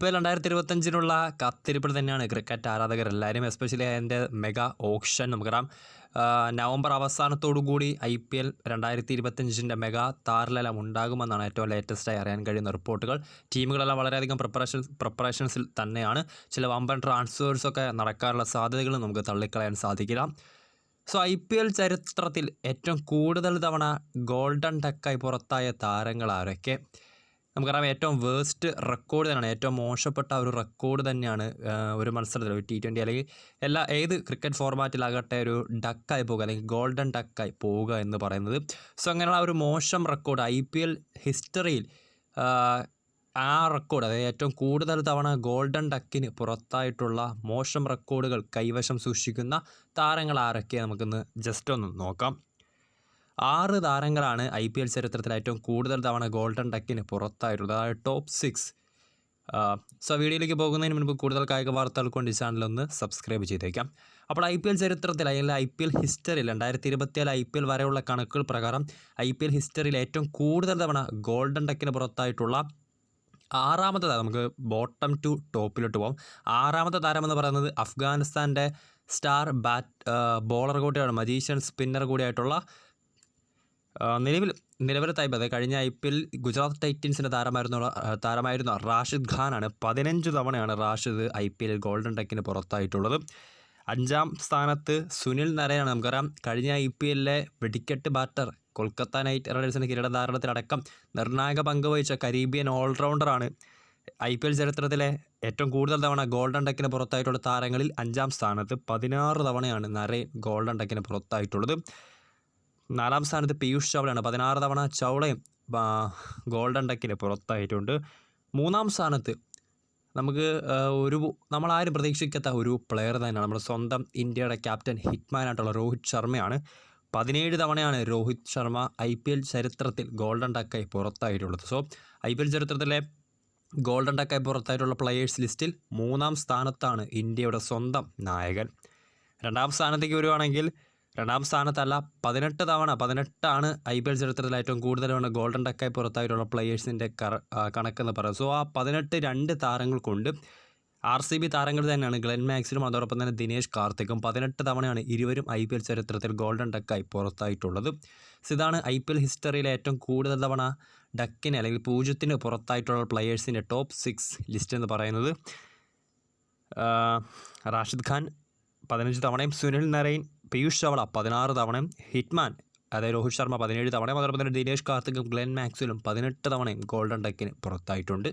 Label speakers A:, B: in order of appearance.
A: P രണ്ടായിരത്തി രണ്ടായിരത്തി ഇരുപത്തഞ്ചിനുള്ള കത്തിരിപ്പിൽ തന്നെയാണ് ക്രിക്കറ്റ് ആരാധകർ എല്ലാവരും എസ്പെഷ്യലി അതിന്റെ മെഗാ ഓപ്ഷൻ നമുക്കറിയാം. നവംബർ അവസാനത്തോടു കൂടി ഐ പി എൽ രണ്ടായിരത്തി ഇരുപത്തഞ്ചിന്റെ മെഗാ താരലെല്ലാം ഉണ്ടാകുമെന്നാണ് ഏറ്റവും ലേറ്റസ്റ്റായി അറിയാൻ കഴിയുന്ന റിപ്പോർട്ടുകൾ. ടീമുകളെല്ലാം വളരെയധികം പ്രിപ്പറേഷൻ പ്രിപ്പറേഷൻസിൽ തന്നെയാണ്. ചില വമ്പൻ ട്രാൻസ്ഫേഴ്സൊക്കെ നടക്കാനുള്ള സാധ്യതകൾ നമുക്ക് തള്ളിക്കളയാൻ സാധിക്കില്ല. സോ ഐ പി എൽ ചരിത്രത്തിൽ ഏറ്റവും കൂടുതൽ തവണ ഗോൾഡൻ ടക്കായി പുറത്തായ താരങ്ങൾ ആരൊക്കെ? നമുക്കറിയാം ഏറ്റവും വേസ്റ്റ് റെക്കോർഡ് തന്നെയാണ് ഏറ്റവും മോശപ്പെട്ട ഒരു റെക്കോർഡ് തന്നെയാണ് ഒരു മത്സരത്തിൽ ഒരു ടി ട്വന്റി അല്ലെങ്കിൽ എല്ലാ ഏത് ക്രിക്കറ്റ് ഫോർമാറ്റിലാകട്ടെ ഒരു ഡക്കായി പോകുക അല്ലെങ്കിൽ ഗോൾഡൻ ഡക്കായി പോവുക എന്ന് പറയുന്നത്. സോ അങ്ങനെയുള്ള ഒരു മോശം റെക്കോർഡ് ഐ പി എൽ ഹിസ്റ്ററിയിൽ ആ റെക്കോർഡ് അതായത് ഏറ്റവും കൂടുതൽ തവണ ഗോൾഡൻ ഡക്കിന് പുറത്തായിട്ടുള്ള മോശം റെക്കോർഡുകൾ കൈവശം സൂക്ഷിക്കുന്ന താരങ്ങൾ ആരൊക്കെ നമുക്കിന്ന് ജസ്റ്റ് ഒന്ന് നോക്കാം. ആറ് താരങ്ങളാണ് ഐ പി എൽ ചരിത്രത്തിൽ ഏറ്റവും കൂടുതൽ തവണ ഗോൾഡൻ ടക്കിന് പുറത്തായിട്ടുള്ളത്. അതായത് ടോപ്പ് സിക്സ് സോ വീഡിയോയിലേക്ക് പോകുന്നതിന് മുൻപ് കൂടുതൽ കായിക വാർത്തകൾ കൊണ്ട് ചാനലൊന്ന് സബ്സ്ക്രൈബ് ചെയ്തേക്കാം. അപ്പോൾ ഐ പി എൽ ചരിത്രത്തിൽ അല്ലെങ്കിൽ ഐ പി എൽ ഹിസ്റ്ററിയിൽ രണ്ടായിരത്തി ഇരുപത്തിയാൽ ഐ പി എൽ വരെയുള്ള കണക്കുകൾ പ്രകാരം ഐ പി എൽ ഹിസ്റ്ററിയിൽ ഏറ്റവും കൂടുതൽ തവണ ഗോൾഡൻ ടക്കിന് പുറത്തായിട്ടുള്ള ആറാമത്തെ താരം നമുക്ക് ബോട്ടം ടു ടോപ്പിലോട്ട് പോകാം ആറാമത്തെ താരം എന്ന് പറയുന്നത് അഫ്ഗാനിസ്ഥാന്റെ സ്റ്റാർ ബാറ്റ് ബോളർ കൂടിയാണ് മജീഷ്യൻ സ്പിന്നർ കൂടിയായിട്ടുള്ള നിലവിൽ നിലവിലെ ടൈപ്പ് അതായത് കഴിഞ്ഞ ഐ പി എൽ ഗുജറാത്ത് ടൈറ്റൻസിന്റെ താരമായിരുന്ന താരമായിരുന്ന റാഷിദ് ഖാനാണ് പതിനഞ്ച് തവണയാണ് Rashid I P L golden ടെക്കിന് പുറത്തായിട്ടുള്ളത്. അഞ്ചാം സ്ഥാനത്ത് സുനിൽ നരയാണ് നമുക്കറിയാം കഴിഞ്ഞ ഐ പി എല്ലിലെ വെടിക്കെട്ട് ബാറ്റർ കൊൽക്കത്ത നൈറ്റ് റൈഡേഴ്സിന്റെ കിരീടധാരണത്തിലടക്കം നിർണായക പങ്ക് വഹിച്ച കരീബിയൻ ഓൾറൗണ്ടറാണ് ഐ പി എൽ ചരിത്രത്തിലെ ഏറ്റവും കൂടുതൽ തവണ ഗോൾഡൻ ടെക്കിന് പുറത്തായിട്ടുള്ള താരങ്ങളിൽ അഞ്ചാം സ്ഥാനത്ത് പതിനാറ് തവണയാണ് നരേൻ ഗോൾഡൻ ടെക്കിന് പുറത്തായിട്ടുള്ളത്. നാലാം സ്ഥാനത്ത് പീയൂഷ് ചൗളയാണ് പതിനാറ് തവണ ചൗളയും ഗോൾഡൻ ഡക്കിൽ പുറത്തായിട്ടുണ്ട്. മൂന്നാം സ്ഥാനത്ത് നമുക്ക് ഒരു നമ്മളാരും പ്രതീക്ഷിക്കാത്ത ഒരു പ്ലെയർ തന്നെയാണ്. നമ്മുടെ സ്വന്തം ഇന്ത്യയുടെ ക്യാപ്റ്റൻ ഹിറ്റ്മാനായിട്ടുള്ള രോഹിത് ശർമ്മയാണ്. പതിനേഴ് തവണയാണ് Rohit Sharma I P L ചരിത്രത്തിൽ ഗോൾഡൻ ടക്കായി പുറത്തായിട്ടുള്ളത്. സോ ഐ പി എൽ ചരിത്രത്തിലെ ഗോൾഡൻ ടക്കായി പുറത്തായിട്ടുള്ള പ്ലെയേഴ്സ് ലിസ്റ്റിൽ മൂന്നാം സ്ഥാനത്താണ് ഇന്ത്യയുടെ സ്വന്തം നായകൻ. രണ്ടാം സ്ഥാനത്തേക്ക് വരുവാണെങ്കിൽ രണ്ടാം സ്ഥാനത്തല്ല പതിനെട്ട് തവണ പതിനെട്ടാണ് ഐ പി എൽ ചരിത്രത്തിൽ ഏറ്റവും കൂടുതൽ തവണ ഗോൾഡൻ ടക്കായി പുറത്തായിട്ടുള്ള പ്ലെയേഴ്സിന്റെ കണക്കെന്ന് പറയുന്നത് സോ ആ പതിനെട്ട് രണ്ട് താരങ്ങൾ കൊണ്ട് ആർ സി ബി താരങ്ങൾ തന്നെയാണ് ഗ്ലെൻ മാക്സിലും അതോടൊപ്പം തന്നെ ദിനേശ് കാർത്തിക്കും പതിനെട്ട് തവണയാണ് ഇരുവരും ഐ പി എൽ ചരിത്രത്തിൽ ഗോൾഡൻ ഡക്കായി പുറത്തായിട്ടുള്ളത്. ഇതാണ് ഐ പി എൽ ഹിസ്റ്ററിയിലെ ഏറ്റവും കൂടുതൽ തവണ ഡക്കിന് അല്ലെങ്കിൽ പൂജ്യത്തിന് പുറത്തായിട്ടുള്ള പ്ലെയേഴ്സിന്റെ ടോപ്പ് സിക്സ് ലിസ്റ്റ് എന്ന് പറയുന്നത് റാഷിദ് ഖാൻ പതിനഞ്ച് തവണയും സുനിൽ നരൈൻ പീയൂഷ് ചവള പതിനാറ് തവണയും ഹിറ്റ്മാൻ അതായത് രോഹിത് ശർമ്മ പതിനേഴ് തവണയും അതോടൊപ്പം തന്നെ ദിനേഷ് കാർത്തിക്കും ഗ്ലെൻ മാക്സിലും പതിനെട്ട് തവണയും ഗോൾഡൻ ഡക്കിന് പുറത്തായിട്ടുണ്ട്.